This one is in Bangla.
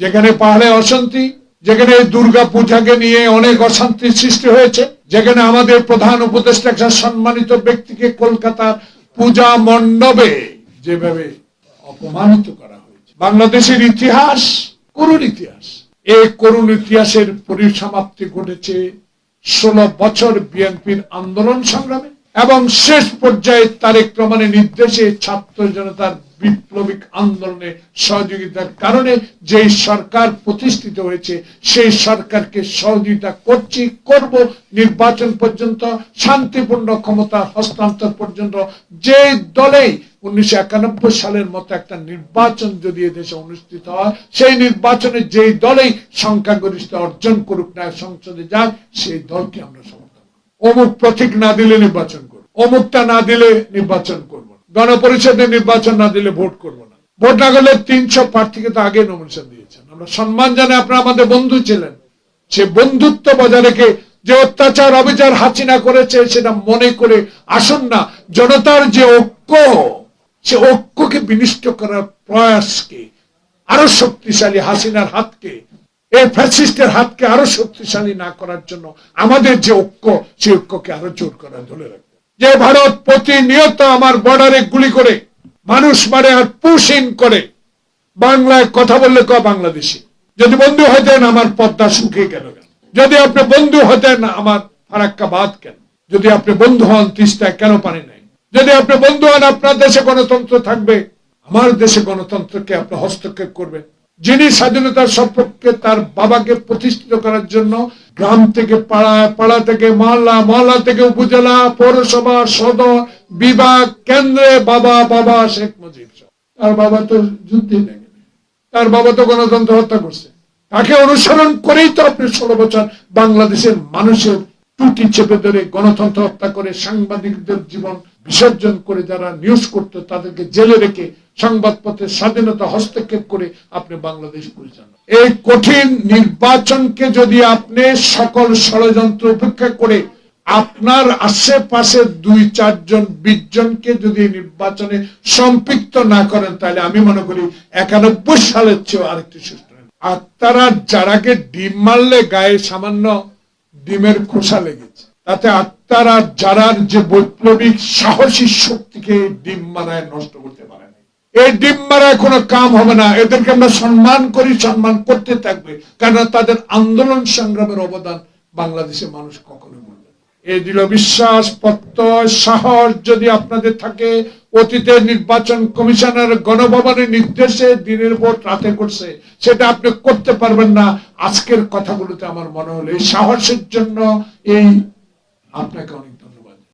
যেখানে পাহাড়ে অশান্তি, যেখানে দুর্গা পূজাকে নিয়ে অনেক অশান্তির সৃষ্টি হয়েছে, যেখানে আমাদের প্রধান উপদেষ্টা একজন সম্মানিত ব্যক্তিকে কলকাতার পূজা মণ্ডপে যেভাবে অপমানিত করা হয়েছে। বাংলাদেশের ইতিহাস করুণ ইতিহাস। এই করুণ ইতিহাসের পরিসমাপ্তি ঘটেছে ষোলো বছর বিএনপির আন্দোলন সংগ্রামে। এবং শেষ পর্যায়ে তারেক রহমানের নির্দেশে ছাত্র জনতার বিপ্লবিক আন্দোলনে সহযোগিতার কারণে যে সরকার প্রতিষ্ঠিত হয়েছে, সেই সরকারকে সহযোগিতা করছি, করব নির্বাচন পর্যন্ত, শান্তিপূর্ণ ক্ষমতা হস্তান্তর পর্যন্ত, যে দলেই উনিশশো একানব্বই সালের মতো একটা নির্বাচন যদি এদেশে অনুষ্ঠিত হয়, সেই নির্বাচনে যেই দলেই সংখ্যাগরিষ্ঠ অর্জন করুক না, সংসদে যাক, সেই দলকে আমরা। অমুক প্রতীক না দিলে নির্বাচন করব অমুকটা না দিলে নির্বাচন করব না। গণপরিষদে নির্বাচন না দিলে ভোট করব না। ভোট না করলে তিনশো প্রার্থীকে তো আগে নমিনেশন দিয়েছেন। আমরা সম্মান জানে আপনারা আমাদের বন্ধু ছিলেন। সে বন্ধুত্ব বজায় রেখে যে অত্যাচার, অবিচার, হাসিনা করেছে সেটা মনে করে আসুন না। জনতার যে ঐক্য, সে ঐক্যকে বিনিষ্ট করার প্রয়াসকে, আরও শক্তিশালী হাসিনার হাতকে এই ফ্যাসিস্টের হাতকে আরও শক্তিশালী না করার জন্য আমাদের যে ঐক্য সেই ঐক্যকে আরও জোর করা ধরে রাখবে। যে ভারত প্রতিনিয়ত আমার বর্ডারে গুলি করে, মানুষ মারে আর পুশিন করে, বাংলায় কথা বললে ক বাংলাদেশি? যদি বন্ধু হতেন আমার পদ্মা শুকিয়ে গেল কেন? যদি আপনি বন্ধু হতেন আমার ফারাক্কা বাদ কেন? যদি আপনি বন্ধু হন, তিস্তায় কেন পানি নাই? যদি আপনি বন্ধু হন, আপনার দেশে গণতন্ত্র থাকবে, আমার দেশে গণতন্ত্রকে আপনি হস্তক্ষেপ করবেন। যিনি স্বাধীনতার সম্পর্কে তার বাবাকে প্রতিষ্ঠিত করার জন্য গ্রাম থেকে পাড়া পাড়া থেকে মহল্লা মহল্লা থেকে উপজেলা, পৌরসভা, সদর, বিভাগ, কেন্দ্রে বাবা বাবা শেখ মুজিব তার বাবা তো যুদ্ধে নেই তার বাবা তো গণতন্ত্র হত্যা করছে। তাকে অনুসরণ করেই তো আপনি ষোলো বছর বাংলাদেশের মানুষের টুটি চেপে ধরে গণতন্ত্র হত্যা করে সাংবাদিকদের জীবন বিসর্জন করে যারা নিউজ করতো, তাদেরকে জেলে রেখে সংবাদপত্রের স্বাধীনতা হস্তক্ষেপ করে আপনি বাংলাদেশ পরিচালনা এই কঠিন নির্বাচনকে যদি আপনি সকল ষড়যন্ত্র উপেক্ষা করে আপনার আশেপাশে দুই, চারজন, বিশ জনকে যদি নির্বাচনে সম্পৃক্ত না করেন, তাহলে আমি মনে করি একানব্বই সালের চেয়েও আরেকটি সুস্থ আর তারা যারাকে ডিম মারলে গায়ে সামান্য ডিমের খোসা লেগেছে তাতে আত্মারা যারার যে বৈপ্লবিক সাহসী শক্তিকে এই ডিম মারায় নষ্ট করতে পারে এই ডিম মারায় কোনো কাম হবে না। এদেরকে আমরা সম্মান করি, সম্মান করতে থাকবে। কারণ তাদের আন্দোলন সংগ্রামের অবদান বাংলাদেশের মানুষ কখনো ভুলবে না। এই দৃঢ় বিশ্বাস, প্রত্যয়, সাহস যদি আপনাদের থাকে, অতীতের নির্বাচন কমিশনের গণভবনের নির্দেশে দিনের ভোট রাতে করছে, সেটা আপনি করতে পারবেন না। আজকের কথাগুলোতে আমার মনে হলো, এই সাহসের জন্য এই আপনাকে অনেক